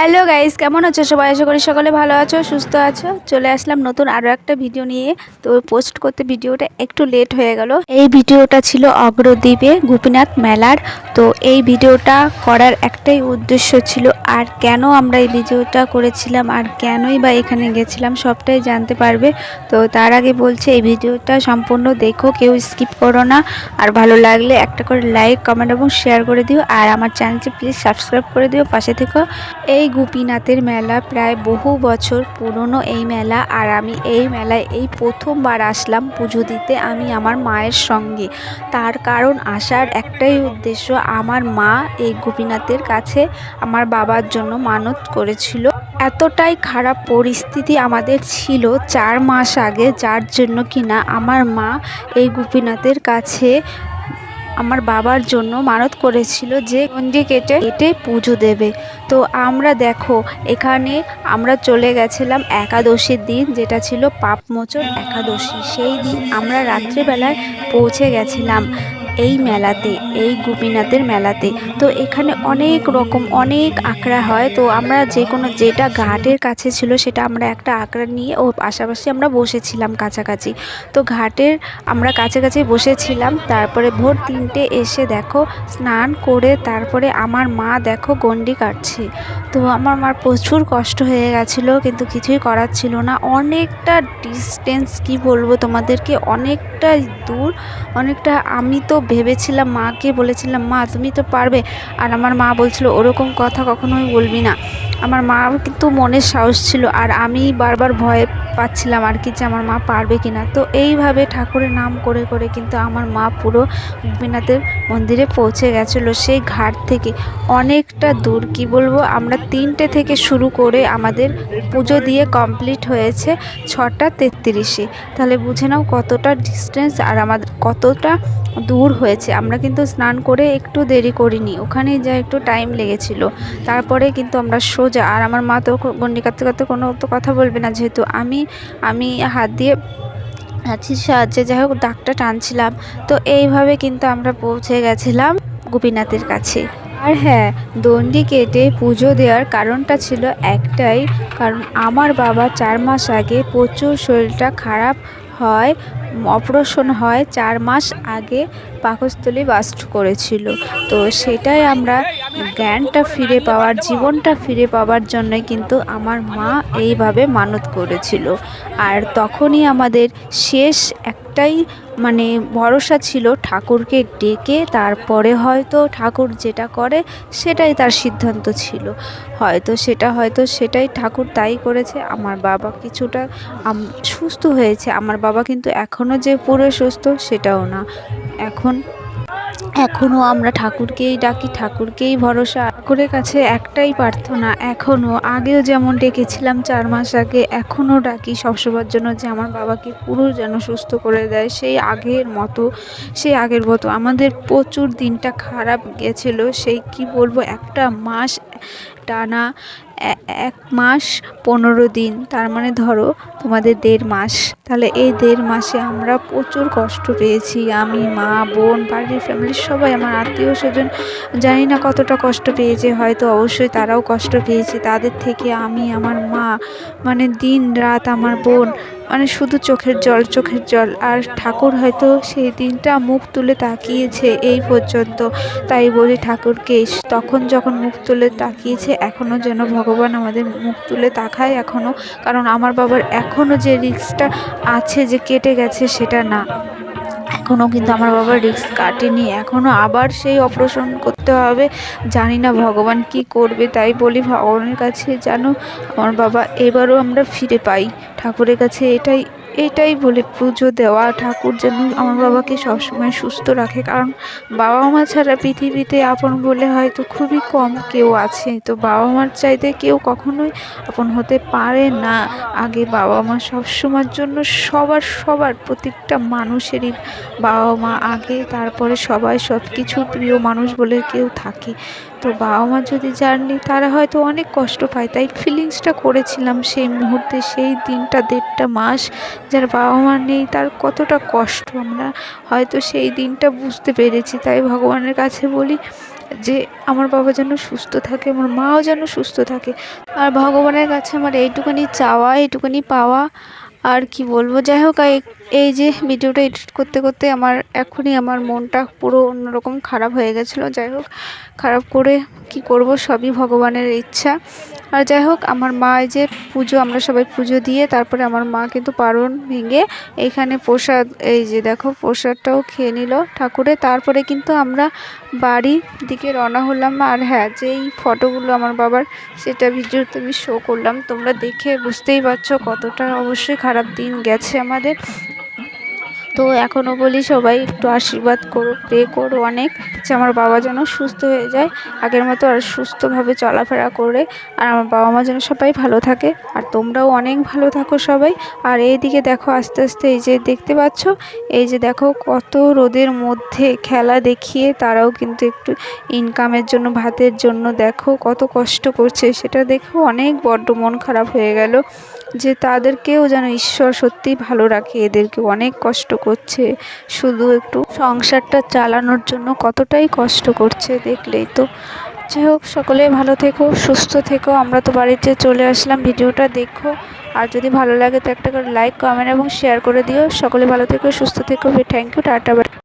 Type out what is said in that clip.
Hello guys, কেমন আছো সবাই? আশা করি সকলে ভালো আছো, সুস্থ আছো। চলে আসলাম নতুন আরও একটা ভিডিও নিয়ে। তো পোস্ট করতে ভিডিওটা একটু লেট হয়ে গেল। এই ভিডিওটা ছিল অগ্রদ্বীপে গোপীনাথ মেলার। তো এই ভিডিওটা করার একটাই উদ্দেশ্য ছিল, আর কেন আমরা এই ভিডিওটা করেছিলাম, আর কেনই বা এখানে গেছিলাম, সবটাই জানতে পারবে। তো তার আগে বলছে, এই ভিডিওটা সম্পূর্ণ দেখো, কেউ স্কিপ করো না। আর ভালো লাগলে একটা করে লাইক কমেন্ট এবং শেয়ার করে দিও। আর আমার চ্যানেলটি প্লিজ সাবস্ক্রাইব করে দিও, পাশে থেকো। এই গোপীনাথের মেলা প্রায় বহু বছর পুরনো এই মেলা আর আমি এই মেলায় এই প্রথমবার আসলাম পুজো দিতে আমি আমার মায়ের সঙ্গে। তার কারণ আসার একটাই উদ্দেশ্য আমার মা এই গোপীনাথের কাছে আমার বাবার জন্য মানত করেছিল। এতটাই খারাপ পরিস্থিতি আমাদের ছিল চার মাস আগে, যার জন্য কিনা আমার মা এই গোপীনাথের কাছে আমার বাবার জন্য মানত করেছিল যে গন্ডি কেটে কেটে পুজো দেবে। তো আমরা দেখো, এখানে আমরা চলে গেছিলাম একাদশীর দিন, যেটা ছিল পাপমোচন একাদশী। সেই দিন আমরা রাত্রিবেলায় পৌঁছে গেছিলাম। এই মেলাতে, এই গোপীনাথের মেলাতে। তো এখানে অনেক রকম, অনেক আঁকড়া হয়। তো আমরা যে কোনো যেটা ঘাটের কাছে ছিল সেটা আমরা একটা আঁকড়া নিয়ে ও পাশাপাশি আমরা বসেছিলাম কাছাকাছি। তো ঘাটের আমরা কাছাকাছি বসেছিলাম। তারপরে ভোর তিনটে এসে দেখো, স্নান করে তারপরে আমার মা দেখো গন্ডি কাটছে। তো আমার মার প্রচুর কষ্ট হয়ে গেছিল, কিন্তু কিছুই করার ছিল না। অনেকটা ডিস্টেন্স কি বলব তোমাদেরকে? অনেকটা দূর, অনেকটা আমি তো ভেবেছিলাম মাকে, বলেছিলাম, মা, তুমি তো পারবে। আর আমার মা বলছিল, ওরকম কথা কখনোই বলবি না। আমার মা কিন্তু মনের সাহস ছিল, আর আমি বারবার ভয় পাচ্ছিলাম আর কি যে আমার মা পারবে কি না তো এইভাবে ঠাকুরের নাম করে করে কিন্তু আমার মা পুরো গোপীনাথের মন্দিরে পৌঁছে গেছিল সেই ঘাট থেকে। অনেকটা দূর, কি বলব, আমরা তিনটে থেকে শুরু করে আমাদের পুজো দিয়ে কমপ্লিট হয়েছে ছটা তেত্রিশে। তাহলে বুঝে নাও কতটা ডিস্টেন্স আর আমাদের কতটা দূর হয়েছে। আমরা কিন্তু স্নান করে একটু দেরি করিনি। ওখানে যা একটু টাইম লেগেছিলো। তারপরে কিন্তু আমরা সোজা, আর আমার মা তো গন্ডি কাটতে কাটতে কোনো তো কথা বলবে না যেহেতু আমি আমি হাত দিয়ে হাঁচির সাহায্যে যাই হোক, দাগটা টানছিলাম। তো এইভাবে কিন্তু আমরা পৌঁছে গেছিলাম গোপীনাথের কাছে। আর হ্যাঁ দণ্ডি কেটে পুজো দেওয়ার কারণটা ছিল একটাই, কারণ আমার বাবা চার মাস আগে প্রচুর শরীরটা খারাপ হয় অপারেশন হয় চার মাস আগে পাকস্থলী বাস্ট করেছিল। তো সেটাই আমরা জ্ঞানটা ফিরে পাওয়ার, জীবনটা ফিরে পাওয়ার জন্যই কিন্তু আমার মা এইভাবে মানত করেছিল। আর তখনই আমাদের শেষ একটাই মানে ভরসা ছিল ঠাকুরকে ডেকে তারপরে হয়তো ঠাকুর যেটা করে সেটাই তার সিদ্ধান্ত ছিল। হয়তো সেটা, হয়তো সেটাই ঠাকুর তাই করেছে। আমার বাবা কিছুটা সুস্থ হয়েছে। আমার বাবা কিন্তু এখনও যে পুরো সুস্থ সেটাও না। এখন এখনও আমরা ঠাকুরকেই ডাকি, ঠাকুরকেই ভরসা। ঠাকুরের কাছে একটাই প্রার্থনা এখনও আগেও যেমন ডেকেছিলাম চার মাস আগে এখনও ডাকি সবসময়ের জন্য যে আমার বাবাকে পুরো যেন সুস্থ করে দেয়। সেই আগের মতো, সেই আগের মতো। আমাদের প্রচুর দিনটা খারাপ গেছিল। সেই কি বলব, একটা মাস টানা এক মাস পনেরো দিন, তার মানে ধরো তোমাদের দেড় মাস। তাহলে এই দেড় মাসে আমরা প্রচুর কষ্ট পেয়েছি। আমি, মা, বোন, বাড়ির ফ্যামিলির সবাই, আমার আত্মীয় স্বজন, জানি না কতটা কষ্ট পেয়েছে, হয়তো অবশ্যই তারাও কষ্ট পেয়েছে। তাদের থেকে আমি, আমার মা মানে দিন রাত আমার বোন মানে শুধু চোখের জল চোখের জল। আর ঠাকুর হয়তো সেই দিনটা মুখ তুলে তাকিয়েছে এই পর্যন্ত। তাই বলি ঠাকুরকে, তখন যখন মুখ তুলে তাকিয়েছে এখনও যেন ভগবান আমাদের মুখ তুলে তাকায় এখনও কারণ আমার বাবার এখনও যে রিক্সটা আছে যে কেটে গেছে সেটা না। এখনও কিন্তু আমার বাবা রিস্ক কাটেনি। এখনও আবার সেই অপারেশন করতে হবে। জানি না ভগবান কি করবে, তাই বলি ভগবানের কাছে যেন আমার বাবা এবারও আমরা ফিরে পাই। ঠাকুরের কাছে এটাই এটাই বলে পুজো দেওয়া। ঠাকুর যেন আমার বাবাকে সবসময় সুস্থ রাখে, কারণ বাবা মা ছাড়া পৃথিবীতে আপন বলে হয়তো খুবই কম কেউ আছে। তো বাবা মার চাইতে কেউ কখনোই আপন হতে পারে না। আগে বাবা মা সবসময়ের জন্য সবার সবার, প্রত্যেকটা মানুষেরই বাবা মা আগে, তারপরে সবাই সব কিছু প্রিয় মানুষ বলে কেউ থাকে। তো বাবা মা যদি যাননি তারা হয়তো অনেক কষ্ট পায়। তাই ফিলিংসটা করেছিলাম সেই মুহূর্তে, সেই দিনটা, দেড়টা মাস যার বাবা মা নেই, তার কতটা কষ্ট। আমরা হয়তো সেই দিনটা বুঝতে পেরেছি। তাই ভগবানের কাছে বলি যে, আমার বাবা যেন সুস্থ থাকে, আমার মাও যেন সুস্থ থাকে। আর ভগবানের কাছে আমার এইটুকুনি চাওয়া, এইটুকুনি পাওয়া, আর কি বলব? যাই হোক এই যে ভিডিওটা এডিট করতে করতে আমার এখনই আমার মনটা পুরো অন্যরকম খারাপ হয়ে গেছিল। যাই হোক, খারাপ করে কি করব সবই ভগবানের ইচ্ছা। আর যাই হোক, আমার মা এই যে পুজো, আমরা সবাই পুজো দিয়ে তারপরে আমার মা কিন্তু পারণ ভেঙে এইখানে প্রসাদ, এই যে দেখো প্রসাদটাও খেয়ে নিল ঠাকুরে। তারপরে কিন্তু আমরা বাড়ির দিকে রওনা হলাম। আর হ্যাঁ যেই ফটোগুলো আমার বাবার, সেটা ভিডিওতে আমি শো করলাম। তোমরা দেখে বুঝতেই পারছ কতটা অবশ্যই খারাপ দিন গেছে আমাদের। তো এখনও বলি সবাই একটু আশীর্বাদ করো প্রে করো অনেক, যে আমার বাবা যেন সুস্থ হয়ে যায়, আগের মতো আর সুস্থভাবে চলাফেরা করে, আর আমার বাবা মা যেন সবাই ভালো থাকে, আর তোমরাও অনেক ভালো থাকো সবাই, আর এইদিকে দেখো আস্তে আস্তে এই যে দেখতে পাচ্ছ, এই যে দেখো কত রোদের মধ্যে খেলা দেখিয়ে তারাও কিন্তু একটু ইনকামের জন্য, ভাতের জন্য দেখো কত কষ্ট করছে, সেটা দেখেও অনেক বড্ড মন খারাপ হয়ে গেল। যে তাদেরকেও যেন ঈশ্বর সত্যিই ভালো রাখে, এদেরকে অনেক কষ্ট করছে। শুধু একটু সংসারটা চালানোর জন্য কতটাই কষ্ট করছে দেখলেই তো। যাই হোক, সকলে ভালো থেকো, সুস্থ থেকো। আমরা তো বাড়িতে চলে আসলাম, ভিডিওটা দেখো। আর যদি ভালো লাগে তো একটা করে লাইক কমেন্ট এবং শেয়ার করে দিও। সকলে ভালো থেকো, সুস্থ থেকো। Thank you tata